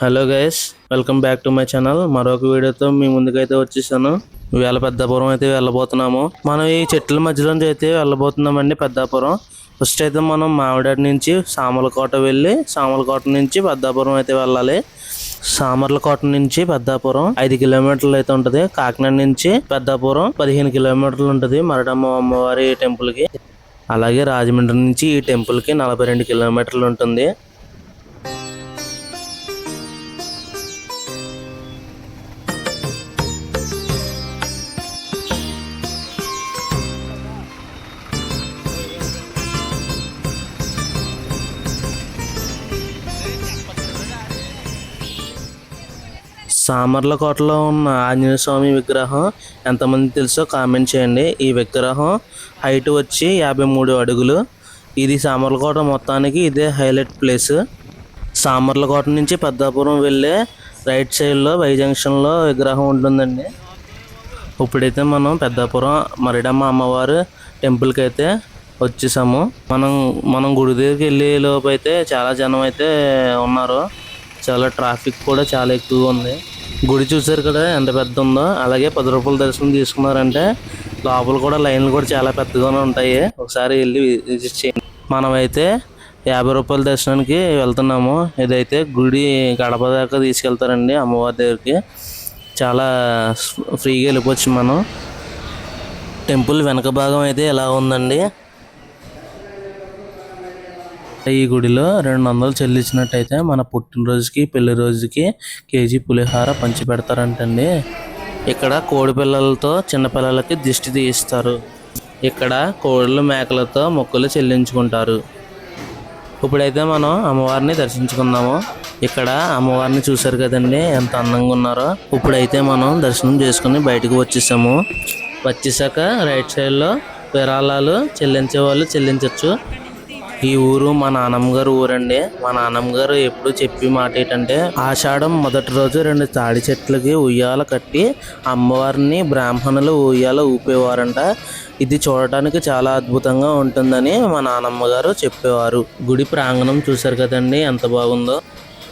Hello guys welcome back to my channel. మరొక వీడియోతో మీ ముందుకైతే వచ్చేసాను. ఇవాళ పెద్దాపురం అయితే వెళ్ళబోతున్నాము. మనం ఈ చెట్ల మధ్యలోంచి అయితే వెళ్ళబోతున్నామండి పెద్దాపురం. ఫస్ట్ అయితే మనం మామిడాడి నుంచి సామలకోట వెళ్ళి సామలకోట నుంచి పెద్దాపురం అయితే వెళ్ళాలి. సామర్లకోట నుంచి పెద్దాపురం ఐదు కిలోమీటర్లు అయితే ఉంటుంది. కాకినాడ నుంచి పెద్దాపురం పదిహేను కిలోమీటర్లు ఉంటుంది మరడమ్మ అమ్మవారి టెంపుల్కి. అలాగే రాజమండ్రి నుంచి ఈ టెంపుల్కి నలభై రెండు కిలోమీటర్లు ఉంటుంది. సామర్లకోటలో ఉన్న ఆంజనేయ స్వామి విగ్రహం ఎంతమంది తెలుసో కామెంట్ చేయండి. ఈ విగ్రహం హైట్ వచ్చి యాభై మూడు అడుగులు. ఇది సామర్లకోట మొత్తానికి ఇదే హైలైట్ ప్లేస్. సామర్లకోట నుంచి పెద్దాపురం వెళ్ళే రైట్ సైడ్లో వై జంక్షన్లో విగ్రహం ఉంటుందండి. ఇప్పుడైతే మనం పెద్దాపురం మరిడమ్మ అమ్మవారు టెంపుల్కి అయితే వచ్చేసాము. మనం మనం గుడి దగ్గరికి వెళ్ళే లోపు అయితే చాలా జనం అయితే ఉన్నారు. చాలా ట్రాఫిక్ కూడా చాలా ఎక్కువగా ఉంది. గుడి చూసారు కదా ఎంత పెద్ద ఉందో అలాగే పది రూపాయల దర్శనం తీసుకున్నారంటే లోపల కూడా లైన్లు కూడా చాలా పెద్దగానే ఉంటాయి. ఒకసారి వెళ్ళి విజిట్ చేయండి. మనమైతే యాభై రూపాయల దర్శనానికి వెళ్తున్నాము. ఇదైతే గుడి గడప దాకా తీసుకెళ్తారండి అమ్మవారి దగ్గరికి. చాలా ఫ్రీగా వెళ్ళిపోవచ్చు మనం. టెంపుల్ వెనక భాగం అయితే ఎలా ఉందండి? ఈ గుడిలో రెండు వందలు చెల్లించినట్టయితే మన పుట్టినరోజుకి పెళ్ళి రోజుకి కేజీ పులిహార పంచి పెడతారంటండి ఇక్కడ కోడి పిల్లలతో చిన్నపిల్లలకి దిష్టి తీయిస్తారు. ఇక్కడ కోళ్ళు మేకలతో మొక్కులు చెల్లించుకుంటారు. ఇప్పుడైతే మనం అమ్మవారిని దర్శించుకుందాము. ఇక్కడ అమ్మవారిని చూసారు కదండి ఎంత అందంగా ఉన్నారో. ఇప్పుడైతే మనం దర్శనం చేసుకుని బయటకు వచ్చేసాము. వచ్చేసాక రైట్ సైడ్లో విరాళాలు చెల్లించే వాళ్ళు చెల్లించవచ్చు ఈ ఊరు మా నాన్నమ్మ గారు ఊరండి. మా నాన్నమ్మ గారు ఎప్పుడు చెప్పి మాట ఏంటంటే ఆషాఢం మొదటి రోజు రెండు తాడి చెట్లకి ఉయ్యాల కట్టి అమ్మవారిని బ్రాహ్మణులు ఉయ్యాల ఊపేవారంట. ఇది చూడటానికి చాలా అద్భుతంగా ఉంటుందని మా నాన్నమ్మ గారు చెప్పేవారు. గుడి ప్రాంగణం చూశారు కదండి ఎంత బాగుందో.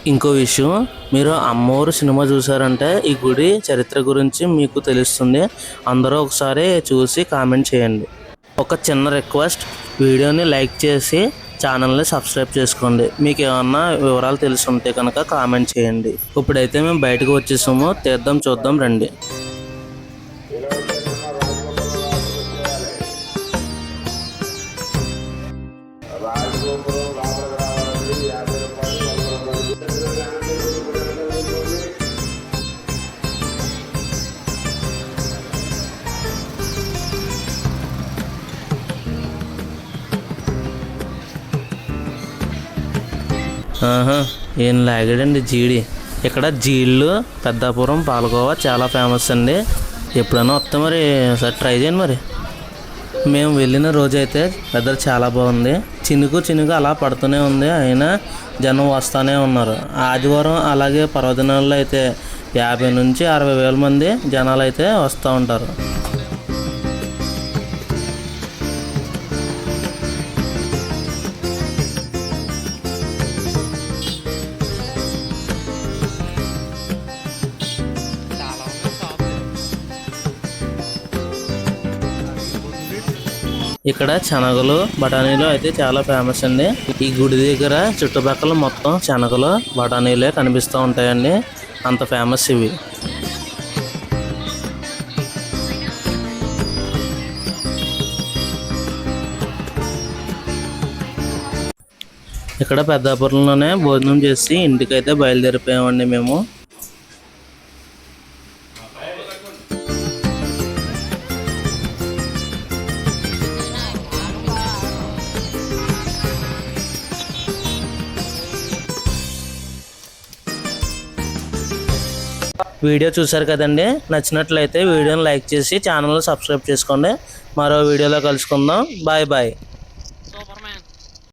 ఇంకో విషయం మీరు అమ్మవారు సినిమా చూసారంటే ఈ గుడి చరిత్ర గురించి మీకు తెలుస్తుంది. అందరూ ఒకసారి చూసి కామెంట్ చేయండి. ఒక చిన్న రిక్వెస్ట్ వీడియోని లైక్ చేసి ఛానల్ని సబ్స్క్రైబ్ చేసుకోండి. మీకు ఏమన్నా వివరాలు తెలిసి ఉంటే కనుక కామెంట్ చేయండి. ఇప్పుడైతే మేము బయటకు వచ్చేసాము. తీద్దాం చూద్దాం రండి. ఆహా ఏం లాగాడండి జీడి. ఇక్కడ జీళ్ళు పెద్దాపురం పాలకోవా చాలా ఫేమస్ అండి. ఎప్పుడైనా వస్తే మరి ఒకసారి ట్రై చేయండి మరి. మేము వెళ్ళిన రోజైతే వెదర్ చాలా బాగుంది. చినుకు చినుకు అలా పడుతూనే ఉంది. అయినా జనం వస్తూనే ఉన్నారు. ఆదివారం అలాగే పర్వదినాల్లో అయితే యాభై నుంచి అరవై వేల మంది జనాలు అయితే వస్తూ ఉంటారు. ఇక్కడ శనగలు బఠానీలు అయితే చాలా ఫేమస్ అండి. ఈ గుడి దగ్గర చుట్టుపక్కల మొత్తం శనగలు బఠానీలే కనిపిస్తూ ఉంటాయండి. అంత ఫేమస్ ఇవి. ఇక్కడ పెద్దాపురంలోనే భోజనం చేసి ఇంటికైతే బయలుదేరిపోయామండి మేము. వీడియో చూసారు కదండి? నచ్చినట్లయితే వీడియోని లైక్ చేసి ఛానల్ సబ్స్క్రైబ్ చేసుకోండి. మరో వీడియోలో కలుసుకుందాం. Bye bye. Super man.